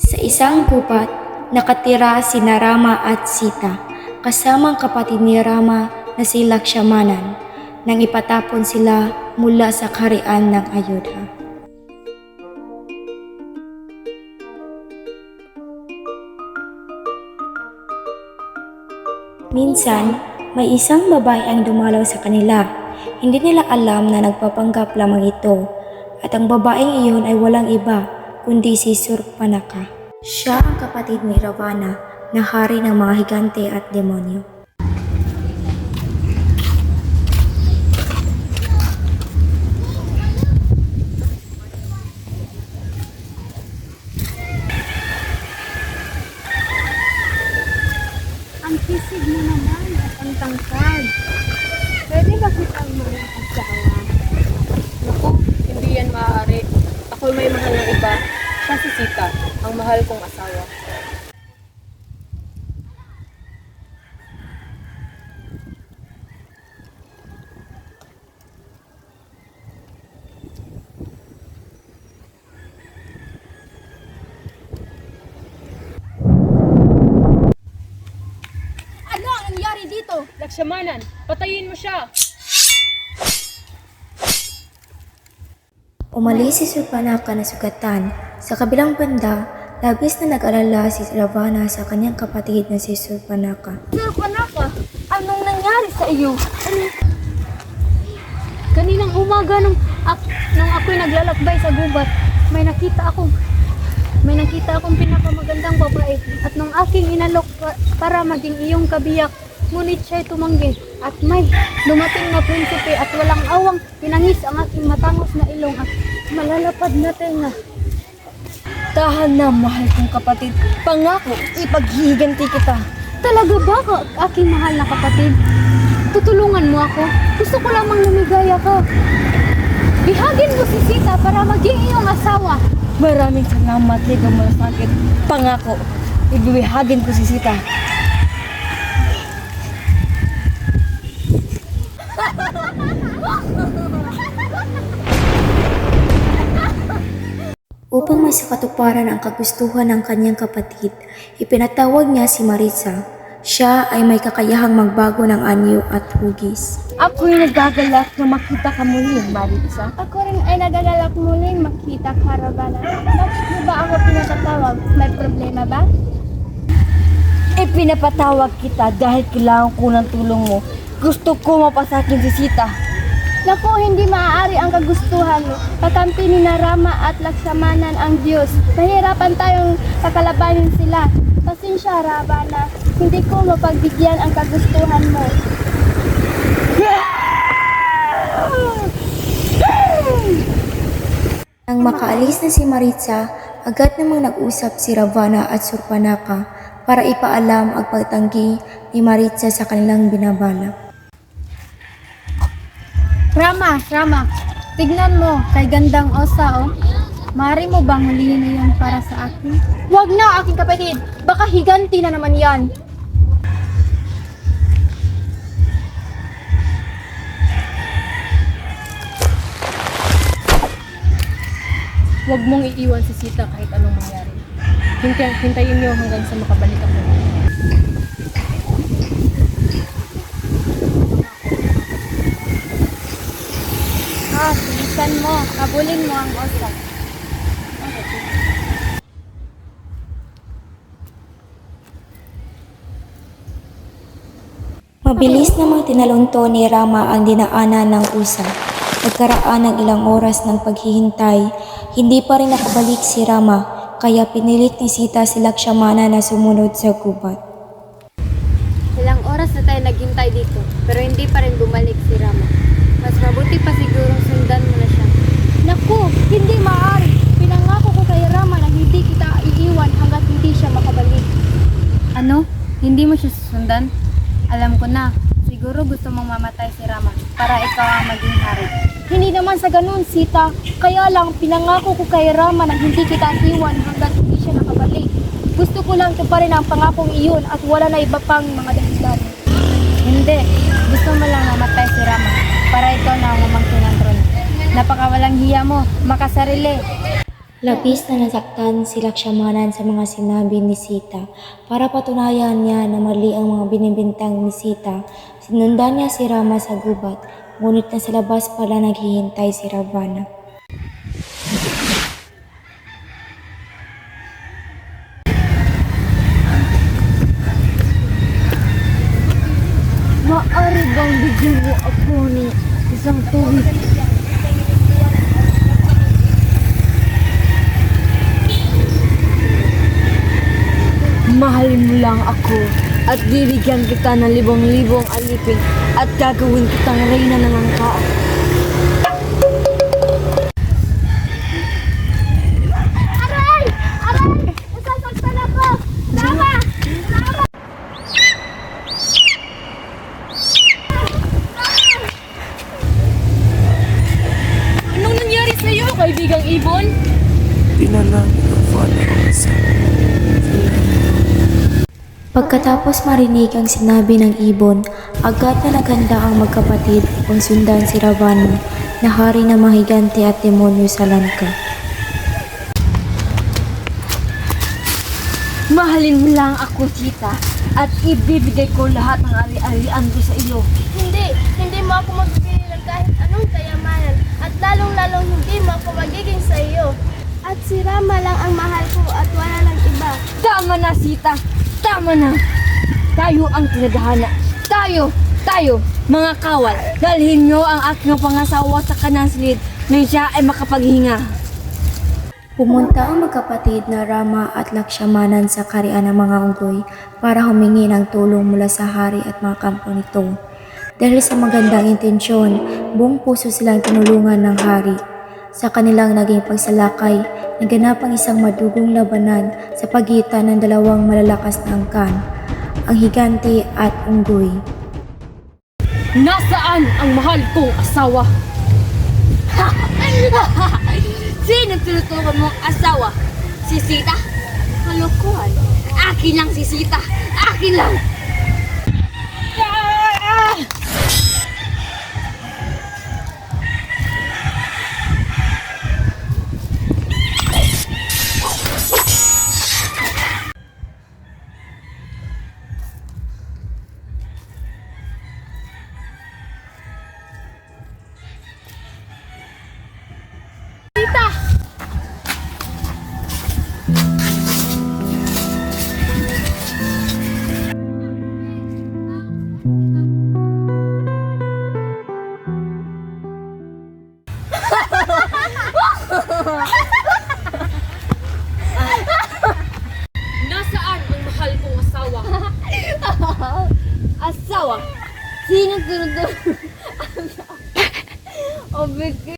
Sa isang gubat, nakatira si Rama at Sita, kasamang kapatid ni Rama na si Lakshmanan, nang ipatapon sila mula sa kaharian ng Ayodhya. Minsan, may isang babae ang dumalaw sa kanila. Hindi nila alam na nagpapanggap lamang ito at ang babaeng iyon ay walang iba kundi si Surpanaka. Siya ang kapatid ni Ravana na hari ng mga higante at demonyo. Ang sisig mo naman at ang tangkad. Pwede ba kitang mga asawa? Naku, hindi yan maaari. Ako may mahal ng iba. Siya si Sita, ang mahal kong asawa. Ano ang nangyari dito? Lakshmanan, patayin mo siya! Umalis si Surpanaka na sugatan. Sa kabilang banda, labis na nag-alala si Ravana sa kanyang kapatid na si Surpanaka. Surpanaka, anong nangyari sa iyo? Kaninang umaga nung, ak, nung ako'y naglalakbay sa gubat, may nakita akong may nakita akong pinakamagandang babae at nung aking inalok pa- para maging iyong kabiyak, ngunit siya'y tumanggi at may dumating na prinsipe at walang awang pinangis ang aking matangos na ilong at malalapad na tenga. Tahan na, mahal kong kapatid. Pangako, ipaghihiganti kita. Talaga ba ka, aking mahal na kapatid? Tutulungan mo ako? Gusto ko lamang lumigaya ka. Bihagin mo si Sita para maging iyong asawa. Maraming salamat, Liga Malasakit. Pangako, ibiwihagin ko si Sita. Upang may sakatuparan ang kagustuhan ng kanyang kapatid, ipinatawag niya si Maritza. Siya ay may kakayahang magbago ng anyo at hugis. Ako'y nagagalak na makita ka muli, Maritza. Ako rin ay nagagalak muling makita karavana. Bakit mo ba ako pinatatawag? May problema ba? Ipinapatawag kita dahil kailangan ko ng tulong mo. Gusto ko mapasakin si Sita. Naku, hindi maaari ang kagustuhan mo. Kakampi ni Narama at Laksamanan ang Diyos. Nahirapan tayong kakalabanin sila. Pasensya, Ravana. Hindi ko mapagbigyan ang kagustuhan mo. Nang makaalis na si Maritza, agad namang nag-usap si Ravana at Surpanaka para ipaalam ang pagtanggi ni Maritza sa kanilang binabalak. Rama, Rama, tignan mo, kay gandang osa, oh. Mari mo bang hulihin na yan para sa akin? Huwag na, aking kapatid. Baka higanti na naman yan. Huwag mong iiwan si Sita kahit anong mangyari. Hintay, hintayin niyo hanggang sa makabalik ako. Bilisan mo. Kabulin mo ang osa. Mabilis namang tinalunto ni Rama ang dinaanan ng usa. Nagkaraan ng ilang oras ng paghihintay, hindi pa rin nakabalik si Rama, kaya pinilit ni Sita si Lakshmana na sumunod sa gubat. Ilang oras na tayo naghintay dito, pero hindi pa rin bumalik si Rama. Mas mabuti pa sigurong sundan mo na siya. Naku, hindi maaari. Pinangako ko kay Rama na hindi kita iiwan hanggat hindi siya makabalik. Ano? Hindi mo siya susundan? Alam ko na. Siguro gusto mong mamatay si Rama para ikaw ang maging hari. Hindi naman sa ganun, Sita. Kaya lang, pinangako ko kay Rama na hindi kita iwan hanggat hindi siya nakabalik. Gusto ko lang tuparin ang pangakong iyon at wala na iba pang mga dahilan. Hindi. Gusto mo lang mamatay si Rama para ikaw na ang mamangkin ng trono. Napakawalang hiya mo, makasarili. Labis na nasaktan si Lakshmanan sa mga sinabi ni Sita. Para patunayan niya na mali ang mga binibintang ni Sita, sinundan niya si Rama sa gubat, ngunit nasa labas pala naghihintay si Ravana. Maaari bang bigyan mo ako ng isang tubig? Mahal mo lang ako at bibigyan kita ng libong-libong alipin at gagawin kitang reyna ng angka. Aray! Aray! Nasasaktan ako! Tama! Tama! Anong nangyari sa iyo, kaibigang Ibon? Sa Pagkatapos marinig ang sinabi ng ibon, agad na naghanda ang magkapatid upang sundan si Ravana na hari ng mga higante at demonyo sa Lanka. Mahalin mo lang ako, Tita, at ibibigay ko lahat ng ari-arian ko sa iyo. Hindi, hindi mo ako magbibigay ng kahit anong kayamanan at lalong-lalong hindi mo ako magiging. At si Rama lang ang mahal ko at wala lang iba. Tama na, Sita! Tama na! Tayo ang tinadhana. Tayo! Tayo! Mga kawal, dalhin nyo ang aking pangasawa sa kanang silid nang siya ay makapaghinga. Pumunta ang magkapatid na Rama at Lakshmanan sa karian ng mga unggoy para humingi ng tulong mula sa hari at mga kampo nito. Dahil sa magandang intensyon, buong puso silang tinulungan ng hari. Sa kanilang naging pagsalakay, naganap ang isang madugong labanan sa pagitan ng dalawang malalakas na angkan, ang higante at unggoy. Nasaan ang mahal kong asawa? Sino tinutukan mong asawa? Si Sita? Kalokohan. Akin lang si Sita. Akin lang. Sino tinutukan? Oh, bigay.